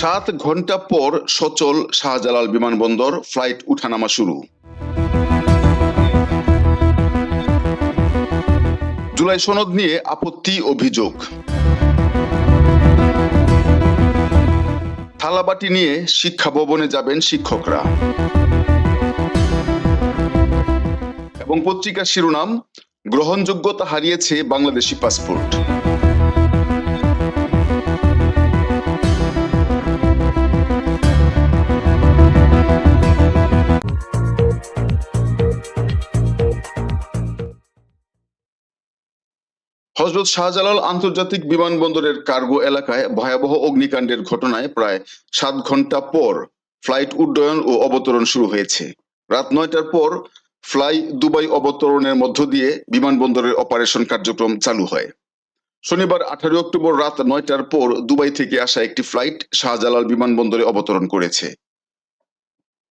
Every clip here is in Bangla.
সাত ঘণ্টা পর সচল শাহজালাল বিমানবন্দর ফ্লাইট উঠানামা শুরু। জুলাই সনদ নিয়ে আপত্তি, অভিযোগ। থালাবাটি নিয়ে শিক্ষা ভবনে যাবেন শিক্ষকরা। এবং পত্রিকার শিরোনাম, গ্রহণযোগ্যতা হারিয়েছে বাংলাদেশি পাসপোর্ট। হজরত শাহজালাল আন্তর্জাতিক বিমানবন্দরের কার্গো এলাকায় ভয়াবহ অগ্নিকাণ্ডের ঘটনায় প্রায় সাত ঘণ্টা পর ফ্লাইট উড্ডয়ন ও অবতরণ শুরু হয়েছে। রাত নয়টার পর ফ্লাই দুবাই অবতরণের মধ্য দিয়ে বিমানবন্দরের অপারেশন কার্যক্রম চালু হয়। শনিবার আঠারো অক্টোবর রাত নয়টার পর দুবাই থেকে আসা একটি ফ্লাইট শাহজালাল বিমানবন্দরে অবতরণ করেছে।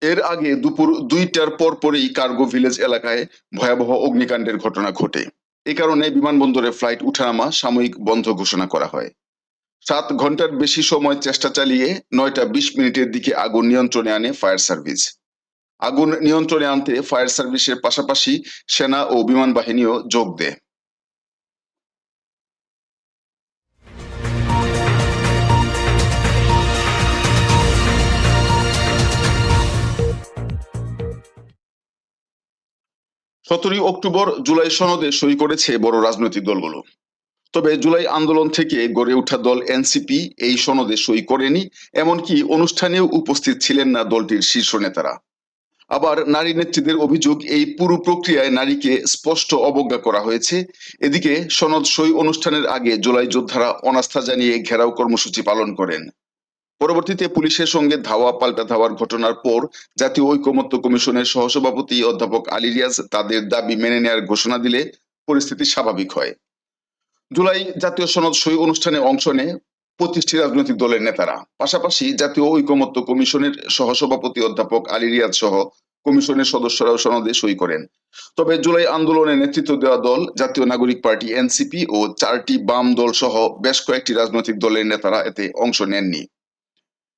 এর আগে দুপুর দুইটার পর পরেই কার্গো ভিলেজ এলাকায় ভয়াবহ অগ্নিকাণ্ডের ঘটনা ঘটে। এ কারণে বিমানবন্দরে ফ্লাইট উঠানামা সাময়িক বন্ধ ঘোষণা করা হয়। সাত ঘণ্টার বেশি সময় চেষ্টা চালিয়ে নয়টা বিশ মিনিটের দিকে আগুন নিয়ন্ত্রণে আনে ফায়ার সার্ভিস। আগুন নিয়ন্ত্রণে আনতে ফায়ার সার্ভিসের পাশাপাশি সেনা ও বিমান বাহিনীও যোগ দেয়। সতেরোই অক্টোবর জুলাই সনদে সই করেছে বড় রাজনৈতিক দলগুলো। তবে জুলাই আন্দোলন থেকে গড়ে ওঠা দল এনসিপি এই সনদে সই করেনি, এমনকি অনুষ্ঠানেও উপস্থিত ছিলেন না দলটির শীর্ষ নেতারা। আবার নারী নেত্রীদের অভিযোগ, এই পুরো প্রক্রিয়ায় নারীকে স্পষ্ট অবজ্ঞা করা হয়েছে। এদিকে সনদ সই অনুষ্ঠানের আগে জুলাই যোদ্ধারা অনাস্থা জানিয়ে ঘেরাও কর্মসূচি পালন করেন। পরবর্তীতে পুলিশের সঙ্গে ধাওয়া পাল্টা ধাওয়ার ঘটনার পর জাতীয় ঐকমত্য কমিশনের সহসভাপতি অধ্যাপক আলী রিয়াজ তাদের দাবি মেনে নেয়ার ঘোষণা দিলে পরিস্থিতি স্বাভাবিক হয়। জুলাই জাতীয় সনদ সই অনুষ্ঠানে অংশ নেয় পঁচিশটি রাজনৈতিক দলের নেতারা। পাশাপাশি জাতীয় ঐকমত্য কমিশনের সহসভাপতি অধ্যাপক আলী রিয়াজ সহ কমিশনের সদস্যরাও সনদে সই করেন। তবে জুলাই আন্দোলনে নেতৃত্ব দেওয়া দল, জাতীয় নাগরিক পার্টি এনসিপি ও চারটি বাম দল সহ বেশ কয়েকটি রাজনৈতিক দলের নেতারা এতে অংশ নেননি।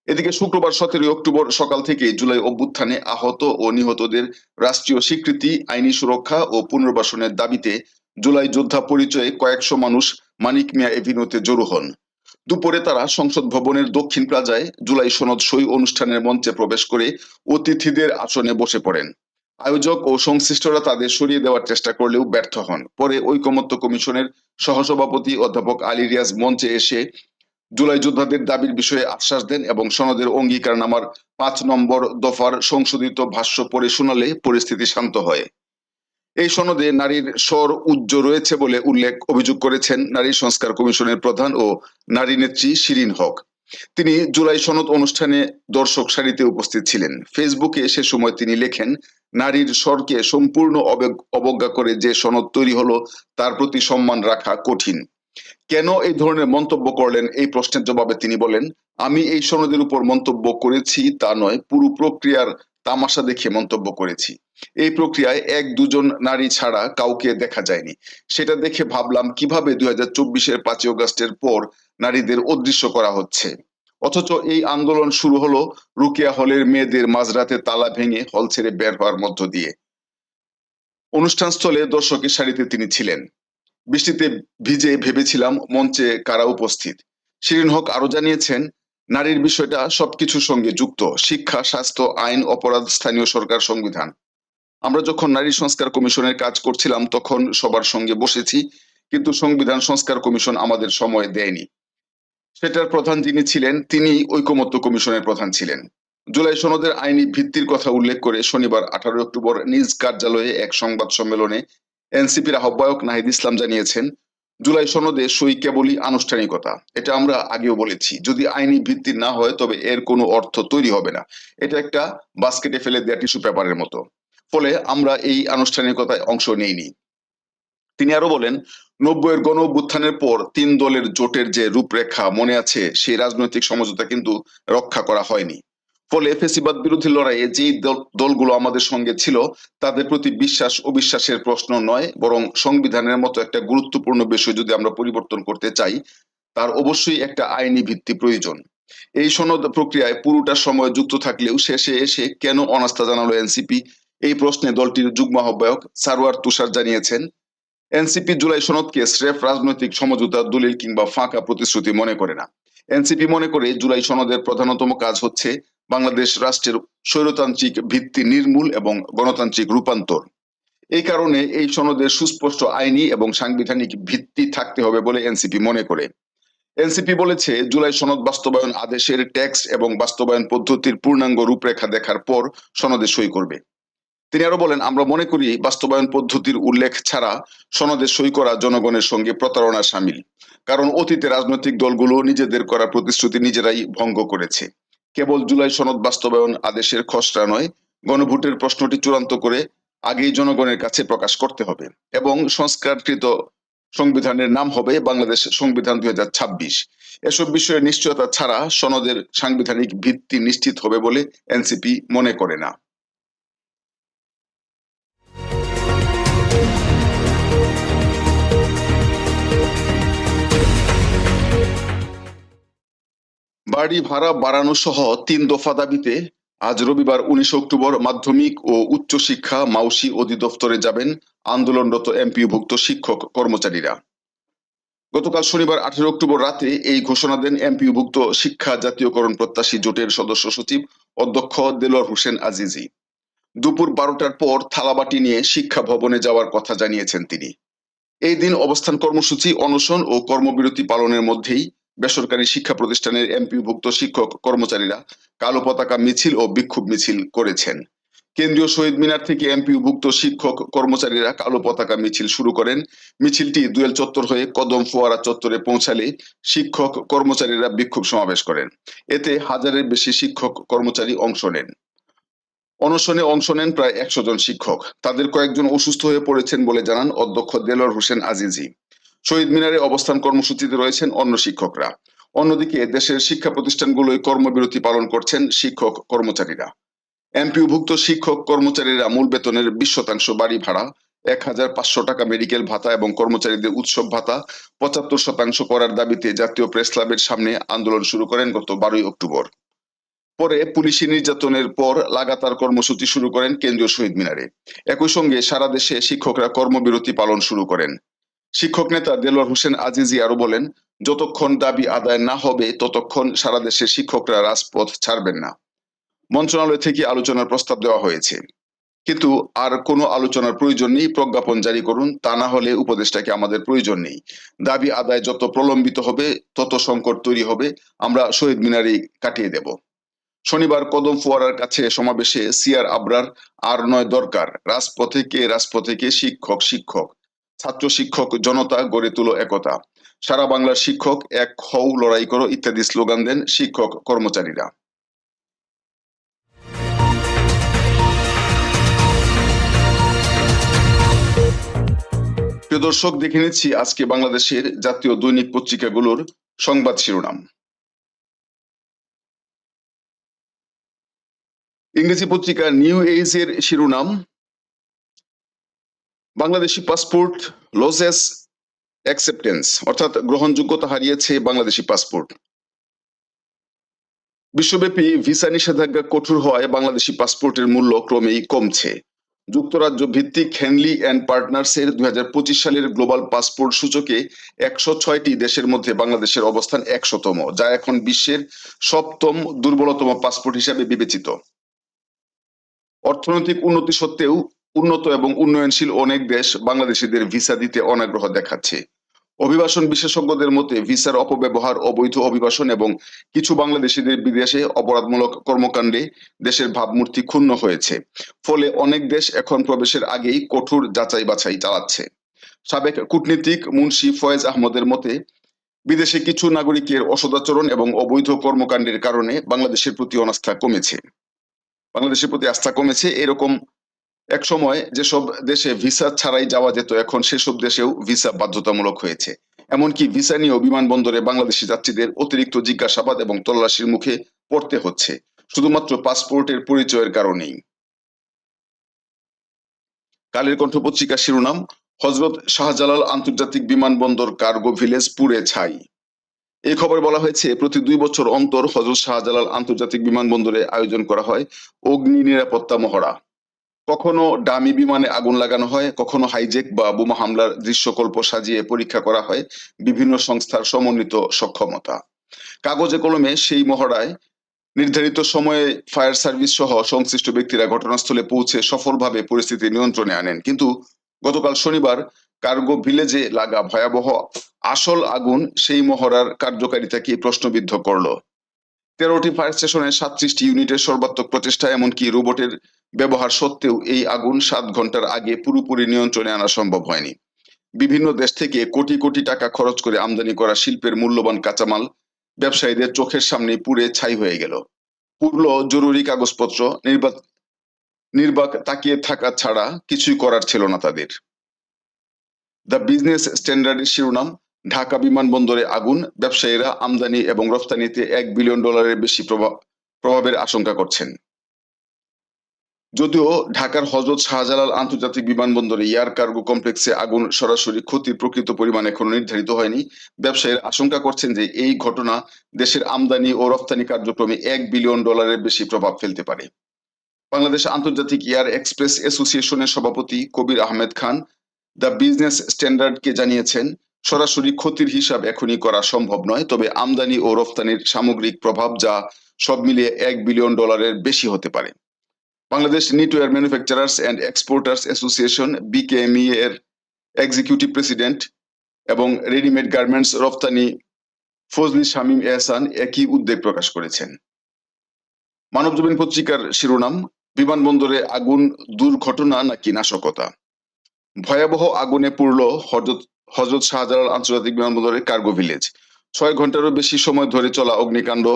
এদিকে শুক্রবার সতেরোই অক্টোবর সকাল থেকে জুলাই অভ্যুত্থানে আহত ও নিহতদের রাষ্ট্রীয় স্বীকৃতি, আইনি সুরক্ষা ও পুনর্বাসনের দাবিতে জুলাই যোদ্ধা পরিচয়ে কয়েকশো মানুষ মানিক মিয়া এভিনিউতে জড়ো হন। দুপুরে তারা সংসদ ভবনের দক্ষিণ প্লাজায় জুলাই সনদ সই অনুষ্ঠানের মঞ্চে প্রবেশ করে অতিথিদের আসনে বসে পড়েন। আয়োজক ও সংশ্লিষ্টরা তাদের সরিয়ে দেওয়ার চেষ্টা করলেও ব্যর্থ হন। পরে ঐকমত্য কমিশনের সহসভাপতি অধ্যাপক আলী রিয়াজ মঞ্চে এসে জুলাই যোদ্ধাদের দাবির বিষয়ে আশ্বাস দেন এবং সনদের অঙ্গীকারনামার পাঁচ নম্বর দফার সংশোধিত ভাষ্য পড়ে শোনালে পরিস্থিতি শান্ত হয়। এই সনদে নারীর স্বর উজ্জ্ব রয়েছে বলে উল্লেখ অভিযোগ করেছেন নারী সংস্কার কমিশনের প্রধান ও নারী নেত্রী শিরিন হক। তিনি জুলাই সনদ অনুষ্ঠানে দর্শক সারিতে উপস্থিত ছিলেন। ফেসবুকে সে সময় তিনি লেখেন, নারীর স্বরকে সম্পূর্ণ অবজ্ঞা করে যে সনদ তৈরি হলো তার প্রতি সম্মান রাখা কঠিন। কেন এই ধরনের মন্তব্য করলেন? এই প্রশ্নের জবাবে তিনি বলেন, আমি এই সনদের উপর মন্তব্য করেছি, তা নয়, পুরো প্রক্রিয়ার তামাশা দেখে মন্তব্য করেছি। এই প্রক্রিয়ায় এক দুজন নারী ছাড়া কাউকে দেখা যায়নি। সেটা দেখে ভাবলাম, কীভাবে দুই হাজার চব্বিশের পাঁচই অগস্টের পর নারীদের অদৃশ্য করা হচ্ছে? অথচ এই আন্দোলন শুরু হলো রুকিয়া হলের মেয়েদের মাঝরাতে তালা ভেঙে হল ছেড়ে বের হওয়ার মধ্য দিয়ে। অনুষ্ঠানস্থলে দর্শকের সারিতে তিনি ছিলেন। বৃষ্টিতে ভিজে ভেবেছিলাম মঞ্চে কারা উপস্থিত। শিরিন হক আরও জানিয়েছেন, নারীর বিষয়টা সবকিছুর সঙ্গে যুক্ত, শিক্ষা, স্বাস্থ্য, আইন, অপরাধ, স্থানীয় সরকার, সংবিধান। আমরা যখন নারী সংস্কার কমিশনের কাজ করছিলাম, তখন সবার সঙ্গে বসেছি, কিন্তু সংবিধান সংস্কার কমিশন আমাদের সময় দেয়নি। সেটার প্রধান যিনি ছিলেন, তিনি ঐকমত্য কমিশনের প্রধান ছিলেন। জুলাই সনদের আইনি ভিত্তির কথা উল্লেখ করে শনিবার আঠারো অক্টোবর নিজ কার্যালয়ে এক সংবাদ সম্মেলনে এনসিপির আহ্বায়ক নাহিদ ইসলাম জানিয়েছেন, জুলাই সনদে সই কেবলই আনুষ্ঠানিকতা। এটা আমরা আগেও বলেছি। যদি আইনি ভিত্তি না হয়, তবে এর কোনো অর্থ তৈরি হবে না। এটা একটা বাস্কেটে ফেলে দেওয়া টিস্যু পেপারের মতো। ফলে আমরা এই আনুষ্ঠানিকতায় অংশ নেইনি। তিনি আরও বলেন, নব্বইয়ের গণ অভ্যুত্থানের পর তিন দলের জোটের যে রূপরেখা মনে আছে, সেই রাজনৈতিক সমঝোতা কিন্তু রক্ষা করা হয়নি। ফলে ফেসিবাদ বিরোধী লড়াইয়ে যে দলগুলো আমাদের সঙ্গে ছিল, তাদের প্রতি বিশ্বাস অবিশ্বাসের প্রশ্ন নয়, বরং সংবিধানের মতো একটা গুরুত্বপূর্ণ বিষয় যদি আমরা পরিবর্তন করতে চাই, তার অবশ্যই একটা আইনি ভিত্তি প্রয়োজন। এই সনদ প্রক্রিয়ায় পুরোটা সময় যুক্ত থাকলেও শেষে এসে কেন অনাস্থা জানালো এনসিপি? এই প্রশ্নে দলটির যুগ্ম আহ্বায়ক সারওয়ার তুষার জানিয়েছেন, এনসিপি জুলাই সনদকে স্রেফ রাজনৈতিক সমঝোতা, দলিল কিংবা ফাঁকা প্রতিশ্রুতি মনে করে না। এনসিপি মনে করে জুলাই সনদের প্রধানতম কাজ হচ্ছে বাংলাদেশ রাষ্ট্রের স্বৈরতান্ত্রিক ভিত্তি নির্মূল এবং গণতান্ত্রিক রূপান্তর। এই কারণে এই সনদের সুস্পষ্ট আইনি এবং সাংবিধানিক ভিত্তি থাকতে হবে বলে এনসিপি মনে করে। এনসিপি বলেছে, জুলাই সনদ বাস্তবায়ন আদেশের ট্যাক্স এবং বাস্তবায়ন পদ্ধতির পূর্ণাঙ্গ রূপরেখা দেখার পর সনদে সই করবে। তিনি আরও বলেন, আমরা মনে করি, বাস্তবায়ন পদ্ধতির উল্লেখ ছাড়া সনদে সই করা জনগণের সঙ্গে প্রতারণা সামিল। কারণ অতীতে রাজনৈতিক দলগুলো নিজেদের করা প্রতিশ্রুতি নিজেরাই ভঙ্গ করেছে। কেবল জুলাই সনদ বাস্তবায়ন আদেশের খসড়া নয়, গণভোটের প্রশ্নটি চূড়ান্ত করে আগেই জনগণের কাছে প্রকাশ করতে হবে এবং সংস্কারকৃত সংবিধানের নাম হবে বাংলাদেশ সংবিধান দুই হাজার ছাব্বিশ। এসব বিষয়ে নিশ্চয়তা ছাড়া সনদের সাংবিধানিক ভিত্তি নিশ্চিত হবে বলে এনসিপি মনে করে না। বাড়ি ভাড়া বাড়ানো সহ তিন দফা দাবিতে আজ রবিবার উনিশ অক্টোবর মাধ্যমিক ও উচ্চ উচ্চশিক্ষা মাউসি অধিদপ্তরে যাবেন আন্দোলনরত এমপিভুক্ত শিক্ষক কর্মচারীরা। গতকাল শনিবার আঠেরো অক্টোবর রাতে এই ঘোষণা দেন এমপিভুক্ত শিক্ষা জাতীয়করণ প্রত্যাশী জোটের সদস্য সচিব অধ্যক্ষ দেলোয়ার হোসেন আজিজি। দুপুর বারোটার পর থালাবাটি নিয়ে শিক্ষা ভবনে যাওয়ার কথা জানিয়েছেন তিনি। এই দিন অবস্থান কর্মসূচি, অনশন ও কর্মবিরতি পালনের মধ্যেই বেসরকারি শিক্ষা প্রতিষ্ঠানের এমপিভুক্ত শিক্ষক কর্মচারীরা কালো পতাকা মিছিল ও বিক্ষোভ মিছিল করেছেন। কেন্দ্রীয় শহীদ মিনার থেকে এমপিভুক্ত শিক্ষক কর্মচারীরা কালো পতাকা মিছিল শুরু করেন। মিছিলটি দুয়েল চত্বর হয়ে কদম ফোয়ারা চত্বরে পৌঁছালে শিক্ষক কর্মচারীরা বিক্ষোভ সমাবেশ করেন। এতে হাজারের বেশি শিক্ষক কর্মচারী অংশ নেন। অনশনে অংশ নেন প্রায় একশো জন শিক্ষক। তাদের কয়েকজন অসুস্থ হয়ে পড়েছেন বলে জানান অধ্যক্ষ দেলোয়ার হোসেন আজিজি। শহীদ মিনারে অবস্থান কর্মসূচিতে রয়েছেন অন্য শিক্ষকরা। অন্যদিকে দেশের শিক্ষা প্রতিষ্ঠানগুলোয় কর্মবিরতি পালন করছেন শিক্ষক কর্মচারীরা। এমপিওভুক্ত শিক্ষক কর্মচারীরা মূল বেতনের বিশ শতাংশ বাড়ি ভাড়া, এক হাজার পাঁচশো টাকা মেডিকেল ভাতা এবং কর্মচারীদের উৎসব ভাতা, পঁচাত্তর শতাংশ করার দাবিতে জাতীয় প্রেস ক্লাবের সামনে আন্দোলন শুরু করেন গত বারোই অক্টোবর। পরে পুলিশি নির্যাতনের পর লাগাতার কর্মসূচি শুরু করেন কেন্দ্রীয় শহীদ মিনারে। একই সঙ্গে সারা দেশে শিক্ষকরা কর্মবিরতি পালন শুরু করেন। শিক্ষক নেতা দেলোয়ার হোসেন আজিজি আরও বলেন, যতক্ষণ দাবি আদায় না হবে, ততক্ষণ সারা দেশের শিক্ষকরা রাজপথ ছাড়বেন না। মন্ত্রণালয় থেকে আলোচনার প্রস্তাব দেওয়া হয়েছে। কিন্তু আর কোনো আলোচনার প্রয়োজন নেই, প্রজ্ঞাপন জারি করুন, তা না হলে উপদেশটাকে আমাদের প্রয়োজন নেই। দাবি আদায় যত প্রলম্বিত হবে, তত সংকট তৈরি হবে, আমরা শহীদ মিনারে কাটিয়ে দেব। শনিবার কদম ফোয়ারার কাছে সমাবেশে সিআর আবরার, আর নয় দরকার, রাজপথে কে রাজপথে কে শিক্ষক শিক্ষক। ছাত্র শিক্ষক জনতা গড়ে তুলো একতা। সারা বাংলার শিক্ষক এক হও, লড়াই করো ইত্যাদি স্লোগান দেন শিক্ষক কর্মচারীরা। প্রিয় দর্শক, দেখে নিচ্ছি আজকে বাংলাদেশের জাতীয় দৈনিক পত্রিকাগুলোর সংবাদ শিরোনাম। ইংরেজি পত্রিকা নিউ এজ এর শিরোনাম বাংলাদেশি পাসপোর্ট লসেস অ্যাকসেপ্টেন্স অর্থাৎ গ্রহণযোগ্যতা হারিয়েছে বাংলাদেশি পাসপোর্ট। বিশ্বব্যাপী ভিসা নিষেধাজ্ঞা কঠোর হওয়ায় বাংলাদেশি পাসপোর্টের মূল্য ক্রমেই কমছে। যুক্তরাজ্য ভিত্তিক হ্যানলি অ্যান্ড পার্টনার্স এর দুই হাজার পঁচিশ সালের গ্লোবাল পাসপোর্ট সূচকে একশো ছয়টি দেশের মধ্যে বাংলাদেশের অবস্থান একশোতম, যা এখন বিশ্বের সপ্তম দুর্বলতম পাসপোর্ট হিসাবে বিবেচিত। অর্থনৈতিক উন্নতি সত্ত্বেও উন্নত এবং উন্নয়নশীল অনেক দেশ বাংলাদেশিদের ভিসা দিতে অনাগ্রহ দেখাচ্ছে। অভিবাসন বিশেষজ্ঞদের মতে, ভিসার অপব্যবহার, অবৈধ অভিবাসন এবং কিছু বাংলাদেশিদের বিদেশে অপরাধমূলক কর্মকাণ্ডে দেশের ভাবমূর্তি ক্ষুণ্ণ হয়েছে। ফলে অনেক দেশ এখন প্রবেশের আগেই কঠোর যাচাই বাছাই চালাচ্ছে। সাবেক কূটনীতিক মুন্সি ফয়েজ আহমদের মতে, বিদেশে কিছু নাগরিকের অসদাচরণ এবং অবৈধ কর্মকাণ্ডের কারণে বাংলাদেশের প্রতি অনাস্থা কমেছে। বাংলাদেশের প্রতি আস্থা কমেছে এরকম এক সময় যেসব দেশে ভিসা ছাড়াই যাওয়া যেত, এখন সেসব দেশেও ভিসা বাধ্যতামূলক হয়েছে। এমনকি ভিসা নিয়েও বিমানবন্দরে বাংলাদেশি যাত্রীদের অতিরিক্ত জিজ্ঞাসাবাদ এবং তল্লাশির মুখে পড়তে হচ্ছে। শুধুমাত্র পাসপোর্টের পরিচয়ের কারণেই। কালের কণ্ঠ পত্রিকার শিরোনাম হজরত শাহজালাল আন্তর্জাতিক বিমানবন্দর কার্গো ভিলেজ পুড়ে ছাই। এই খবরে বলা হয়েছে, প্রতি দুই বছর অন্তর হজরত শাহজালাল আন্তর্জাতিক বিমানবন্দরে আয়োজন করা হয় অগ্নি নিরাপত্তা মহড়া। কখনো ডামি বিমানে আগুন লাগানো হয়, কখনো হাইজেক বা বোমা হামলার দৃশ্যকল্প সাজিয়ে পরীক্ষা করা হয় বিভিন্ন সংস্থার সমন্বিত সক্ষমতা। কাগজে কলমে সেই মহড়ায় নির্ধারিত সময়ে ফায়ার সার্ভিস সহ সংশ্লিষ্ট ব্যক্তিরা ঘটনাস্থলে পৌঁছে সফলভাবে পরিস্থিতি নিয়ন্ত্রণে আনেন। কিন্তু গতকাল শনিবার কার্গো ভিলেজে লাগা ভয়াবহ আসল আগুন সেই মহড়ার কার্যকারিতাকে প্রশ্নবিদ্ধ করল। তেরোটি ফায়ার স্টেশনে সাতত্রিশটি ইউনিটের সর্বাত্মক প্রচেষ্টা, এমনকি রোবটের ব্যবহার সত্ত্বেও এই আগুন সাত ঘণ্টার আগে পুরোপুরি নিয়ন্ত্রণে আনা সম্ভব হয়নি। বিভিন্ন দেশ থেকে কোটি কোটি টাকা খরচ করে আমদানি করা শিল্পের মূল্যবান কাঁচামাল ব্যবসায়ীদের চোখের সামনে পুড়ে ছাই হয়ে গেল। পুরল জরুরি কাগজপত্র নির্বাক নির্বাক তাকিয়ে থাকা ছাড়া কিছুই করার ছিল না তাদের। দ্য বিজনেস স্ট্যান্ডার্ডের শিরোনাম ঢাকা বিমানবন্দরে আগুন, ব্যবসায়ীরা আমদানি এবং রফতানিতে এক বিলিয়ন ডলারের বেশি প্রভাব প্রভাবের আশঙ্কা করছেন। যদিও ঢাকার হজরত শাহজালাল আন্তর্জাতিক বিমানবন্দরে এয়ার কার্গো কমপ্লেক্সে আগুন সরাসরি ক্ষতির প্রকৃত পরিমাণ এখনও নির্ধারিত হয়নি, ব্যবসায়ীরা আশঙ্কা করছেন যে এই ঘটনা দেশের আমদানি ও রফতানি কার্যক্রমে এক বিলিয়ন ডলারের বেশি প্রভাব ফেলতে পারে। বাংলাদেশ আন্তর্জাতিক এয়ার এক্সপ্রেস অ্যাসোসিয়েশনের সভাপতি কবির আহমেদ খান দ্য বিজনেস স্ট্যান্ডার্ডকে জানিয়েছেন সরাসরি ক্ষতির হিসাব এখনই করা সম্ভব নয়, তবে আমদানি ও রফতানির সামগ্রিক প্রভাব যা সব মিলিয়ে এক বিলিয়ন ডলারের বেশি হতে পারে। Bangladesh knitwear manufacturers and exporters association, BKME এর এক্সিকিউটিভ প্রেসিডেন্ট এবং রেডিমেড গার্মেন্টস রফতানি ফজলি শামীম এহসান একই উদ্বেগ প্রকাশ করেছেন। মানবজমিন পত্রিকার শিরোনাম, বিমানবন্দরে আগুন দুর্ঘটনা নাকি নাশকতা? ভয়াবহ আগুনে পুরল হজরত হজরত শাহজালাল আন্তর্জাতিক বিমানবন্দরের কার্গো ভিলেজ। ছয় ঘন্টারও বেশি সময় ধরে চলা অগ্নিকাণ্ড,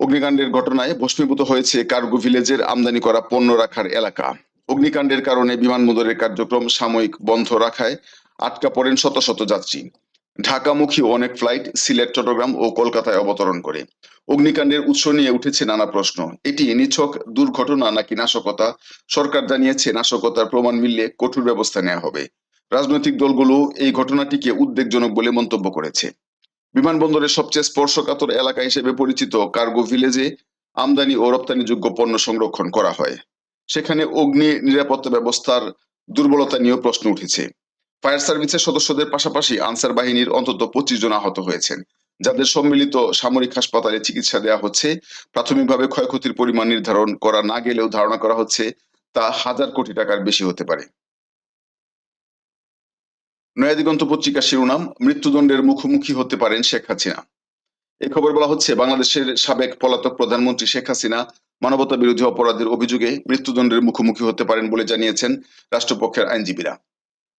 অগ্নিকাণ্ডের ঘটনায় ভস্মীভূত হয়েছে কার্গো ভিলেজের আমদানি করা পণ্য রাখার এলাকা। অগ্নিকাণ্ডের কারণে বিমানবন্দরের কার্যক্রম সাময়িক বন্ধ রাখায় আটকা পড়েন শত শত যাত্রী। ঢাকামুখী অনেক ফ্লাইট সিলেট, চট্টগ্রাম ও কলকাতায় অবতরণ করে। অগ্নিকাণ্ডের উৎস নিয়ে উঠেছে নানা প্রশ্ন। এটি নিছক দুর্ঘটনা নাকি নাশকতা? সরকার জানিয়েছে নাশকতার প্রমাণ মিললে কঠোর ব্যবস্থা নেওয়া হবে। রাজনৈতিক দলগুলো এই ঘটনাটিকে উদ্বেগজনক বলে মন্তব্য করেছে। বিমানবন্দরের সবচেয়ে স্পর্শকাতর এলাকা হিসেবে পরিচিত কার্গো ভিলেজে আমদানি ও রপ্তানিযোগ্য পণ্য সংরক্ষণ করা হয়। সেখানে অগ্নি নিরাপত্তা ব্যবস্থার দুর্বলতা নিয়েও প্রশ্ন উঠেছে। ফায়ার সার্ভিসের সদস্যদের পাশাপাশি আনসার বাহিনীর অন্তত পঁচিশ জন আহত হয়েছেন, যাদের সম্মিলিত সামরিক হাসপাতালে চিকিৎসা দেওয়া হচ্ছে। প্রাথমিকভাবে ক্ষয়ক্ষতির পরিমাণ নির্ধারণ করা না গেলেও ধারণা করা হচ্ছে তা হাজার কোটি টাকার বেশি হতে পারে। নয়াদিগন্ত পত্রিকার শিরোনাম, মৃত্যুদণ্ডের মুখোমুখি হতে পারেন শেখ হাসিনা। এই খবর বলা হচ্ছে, বাংলাদেশের সাবেক পলাতক প্রধানমন্ত্রী শেখ হাসিনা মানবতা বিরোধী অপরাধের অভিযোগে মৃত্যুদণ্ডের মুখোমুখি হতে পারেন বলে জানিয়েছেন রাষ্ট্রপক্ষের আইনজীবীরা।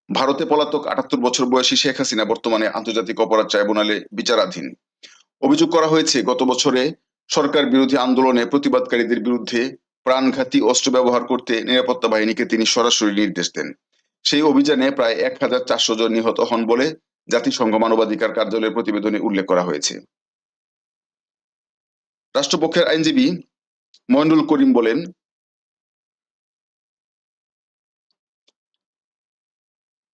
ভারতে পলাতক আটাত্তর বছর বয়সী শেখ হাসিনা বর্তমানে আন্তর্জাতিক অপরাধ ট্রাইব্যুনালে বিচারাধীন। অভিযোগ করা হয়েছে, গত বছরে সরকার বিরোধী আন্দোলনে প্রতিবাদকারীদের বিরুদ্ধে প্রাণঘাতী অস্ত্র ব্যবহার করতে নিরাপত্তা বাহিনীকে তিনি সরাসরি নির্দেশ দেন। সেই অভিযানে প্রায় এক হাজার চারশো জন নিহত হন বলে জাতিসংঘ মানবাধিকার কার্যালয়ের প্রতিবেদনে উল্লেখ করা হয়েছে। রাষ্ট্রপক্ষের আইনজীবী ময়নুল করিম বলেন,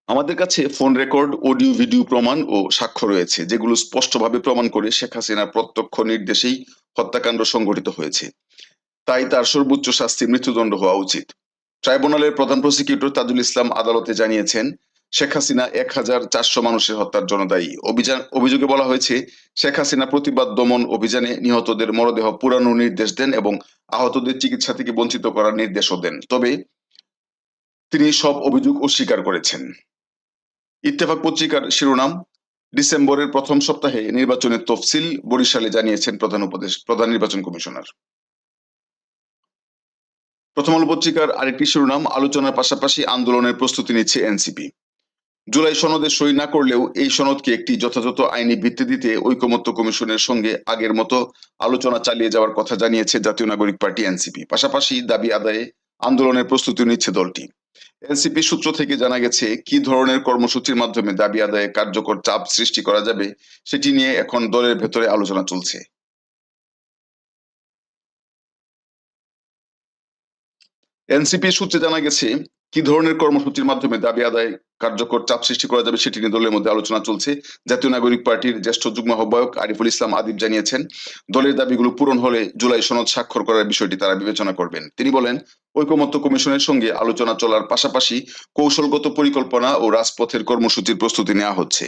আমাদের কাছে ফোন রেকর্ড, অডিও, ভিডিও প্রমাণ ও সাক্ষ্য রয়েছে, যেগুলো স্পষ্টভাবে প্রমাণ করে শেখ হাসিনার প্রত্যক্ষ নির্দেশেই হত্যাকাণ্ড সংঘটিত হয়েছে। তাই তার সর্বোচ্চ শাস্তি মৃত্যুদণ্ড হওয়া উচিত। ট্রাইব্যুনালের প্রধান প্রসিকিউটর তাজুল ইসলাম আদালতে জানিয়েছেন, শেখ হাসিনা এক হাজার চারশো মানুষের হত্যার জন্য দায়ী অভিযান অভিযোগে বলা হয়েছে, শেখ হাসিনা প্রতিবাদ দমন অভিযানে নিহতদের মরদেহ পুরানোর নির্দেশ দেন এবং আহতদের চিকিৎসা থেকে বঞ্চিত করার নির্দেশও দেন। তবে তিনি সব অভিযোগ অস্বীকার করেছেন। ইত্তেফাক পত্রিকার শিরোনাম, ডিসেম্বরের প্রথম সপ্তাহে নির্বাচনের তফসিল বরিশালে জানিয়েছেন প্রধান উপদেশ প্রধান নির্বাচন কমিশনার। প্রথম আলো পত্রিকার আরেকটি শিরোনাম, আলোচনার পাশাপাশি আন্দোলনের প্রস্তুতি নিচ্ছে এনসিপি। জুলাই সনদে সই না করলেও এই সনদকে একটি যথাযথ আইনি ভিত্তি দিতে ঐকমত্য কমিশনের সঙ্গে আগের মতো আলোচনা চালিয়ে যাওয়ার কথা জানিয়েছে জাতীয় নাগরিক পার্টি এনসিপি। পাশাপাশি দাবি আদায়ে আন্দোলনের প্রস্তুতি নিচ্ছে দলটি। এনসিপি সূত্র থেকে জানা গেছে, কি ধরনের কর্মসূচির মাধ্যমে দাবি আদায়ে কার্যকর চাপ সৃষ্টি করা যাবে সেটি নিয়ে এখন দলের ভেতরে আলোচনা চলছে। এনসিপি সূত্রে জানা গেছে, কি ধরনের কর্মসূচির মাধ্যমে দাবি আদায় কার্যকর চাপ সৃষ্টি করা যাবে সেটি নিয়ে দলের মধ্যে আলোচনা চলছে। জাতীয় নাগরিক পার্টির জ্যেষ্ঠ যুগ্ম আহ্বায়ক আরিফুল ইসলাম আদিব জানিয়েছেন, দলের দাবিগুলো পূরণ হলে জুলাই সনদ স্বাক্ষর করার বিষয়টি তারা বিবেচনা করবেন। তিনি বলেন, ঐকমত্য কমিশনের সঙ্গে আলোচনা চলার পাশাপাশি কৌশলগত পরিকল্পনা ও রাজপথের কর্মসূচির প্রস্তুতি নেওয়া হচ্ছে।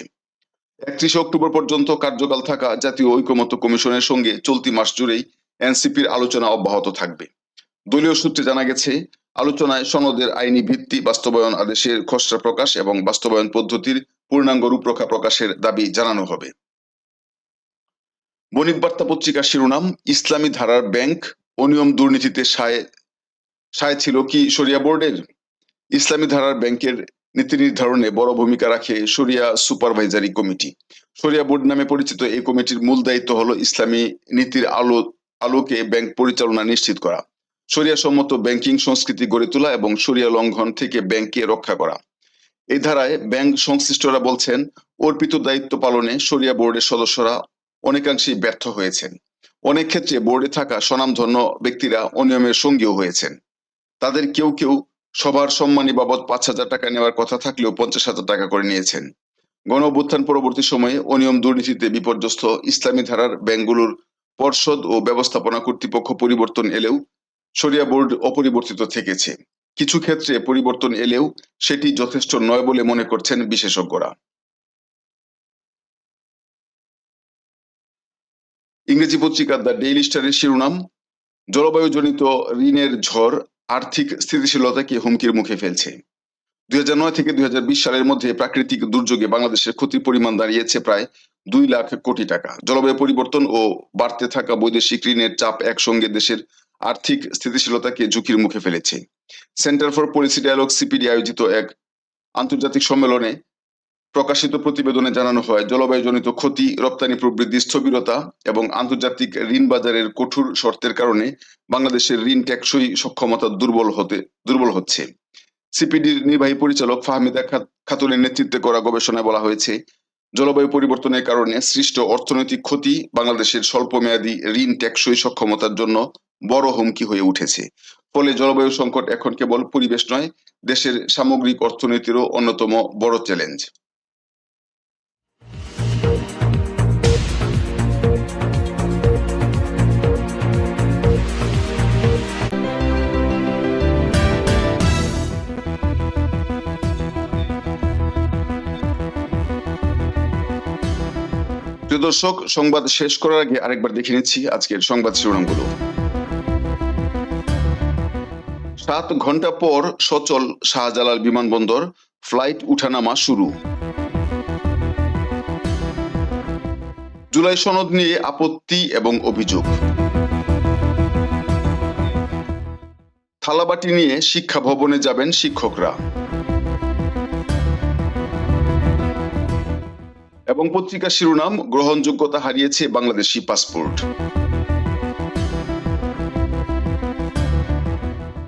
একত্রিশে অক্টোবর পর্যন্ত কার্যকাল থাকা জাতীয় ঐকমত্য কমিশনের সঙ্গে চলতি মাস জুড়েই এনসিপির আলোচনা অব্যাহত থাকবে। দলীয় সূত্রে জানা গেছে, আলোচনায় সনদের আইনি ভিত্তি, বাস্তবায়ন আদেশের খসড়া প্রকাশ এবং বাস্তবায়ন পদ্ধতির পূর্ণাঙ্গ রূপরেখা প্রকাশের দাবি জানানো হবে। বণিক বার্তা পত্রিকার শিরোনাম, ইসলামী ধারার ব্যাংক অনিয়ম দুর্নীতিতে সায় সায় ছিল কি শরিয়া বোর্ডের? ইসলামী ধারার ব্যাংকের নীতি নির্ধারণে বড় ভূমিকা রাখে সরিয়া সুপারভাইজারি কমিটি। সরিয়া বোর্ড নামে পরিচিত এই কমিটির মূল দায়িত্ব হলো ইসলামী নীতির আলো, আলোকে ব্যাংক পরিচালনা নিশ্চিত করা। শরিয়া সম্মত ব্যাংকিং সংস্কৃতি গড়ে তোলা এবং শরিয়া লঙ্ঘন থেকে ব্যাংককে রক্ষা করা। এই ধারায় ব্যাংক সংশ্লিষ্টরা বলছেন, অর্পিত দায়িত্ব পালনে শরিয়া বোর্ডের সদস্যরা অনেকাংশেই ব্যর্থ হয়েছেন। অনেক ক্ষেত্রে বোর্ডে থাকা স্বনামধন্য ব্যক্তিরা অনিয়মের সঙ্গীও হয়েছেন। তাদের কেউ কেউ সবার সম্মানী বাবদ পাঁচ হাজার টাকা নেওয়ার কথা থাকলেও পঞ্চাশ হাজার টাকা করে নিয়েছেন। গণ অভ্যুত্থান পরবর্তী সময়ে অনিয়ম দুর্নীতিতে বিপর্যস্ত ইসলামী ধারার ব্যাংকগুলোর পর্ষদ ও ব্যবস্থাপনা কর্তৃপক্ষ পরিবর্তন এলেও শরিয়া বোর্ড অপরিবর্তিত থেকেছে। কিছু ক্ষেত্রে পরিবর্তন এলেও সেটি যথেষ্ট নয় বলে মনে করছেন বিশেষজ্ঞরা। ইংরেজি পত্রিকা দ্য ডেইলি স্টারের শিরোনাম, জলবায়ুজনিত ঋণের ঝড় আর্থিক স্থিতিশীলতাকে হুমকির মুখে ফেলছে। দুই থেকে দুই হাজার বিশ সালের মধ্যে প্রাকৃতিক দুর্যোগে বাংলাদেশের ক্ষতির পরিমাণ দাঁড়িয়েছে প্রায় দুই লাখ কোটি টাকা। জলবায়ু পরিবর্তন ও বাড়তে থাকা বৈদেশিক ঋণের চাপ একসঙ্গে দেশের আর্থিক স্থিতিশীলতাকে ঝুঁকির মুখে ফেলেছে। Centre for Policy Dialogue CPD আয়োজিত এক আন্তর্জাতিক সম্মেলনে প্রকাশিত প্রতিবেদনে জানানো হয়, জলবায়ুজনিত ক্ষতি, রপ্তানি প্রবৃদ্ধি স্থবিরতা এবং আন্তর্জাতিক ঋণ বাজারের কঠোর শর্তের কারণে বাংলাদেশের ঋণ টেকসই সক্ষমতা দুর্বল হতে, দুর্বল হচ্ছে। সিপিডির নির্বাহী পরিচালক ফাহমিদা খাত- খাতুনের নেতৃত্বে করা গবেষণায় বলা হয়েছে, জলবায়ু পরিবর্তনের কারণে সৃষ্ট অর্থনৈতিক ক্ষতি বাংলাদেশের স্বল্পমেয়াদী ঋণ টেকসই সক্ষমতার জন্য বড় হুমকি হয়ে উঠেছে। ফলে জলবায়ু সংকট এখন কেবল পরিবেশ নয়, দেশের সামগ্রিক অর্থনীতিরও অন্যতম বড় চ্যালেঞ্জ। প্রিয় দর্শক, সংবাদ শেষ করার আগে আরেকবার দেখে নিচ্ছি আজকের সংবাদ শিরোনামগুলো। সাত ঘণ্টা পর সচল শাহজালাল বিমানবন্দর ফ্লাইট উঠানামা শুরু। জুলাই সনদ নিয়ে আপত্তি এবং অভিযোগ। থালাবাটি নিয়ে শিক্ষা ভবনে যাবেন শিক্ষকরা। এবং পত্রিকা শিরোনাম, গ্রহণযোগ্যতা হারিয়েছে বাংলাদেশি পাসপোর্ট।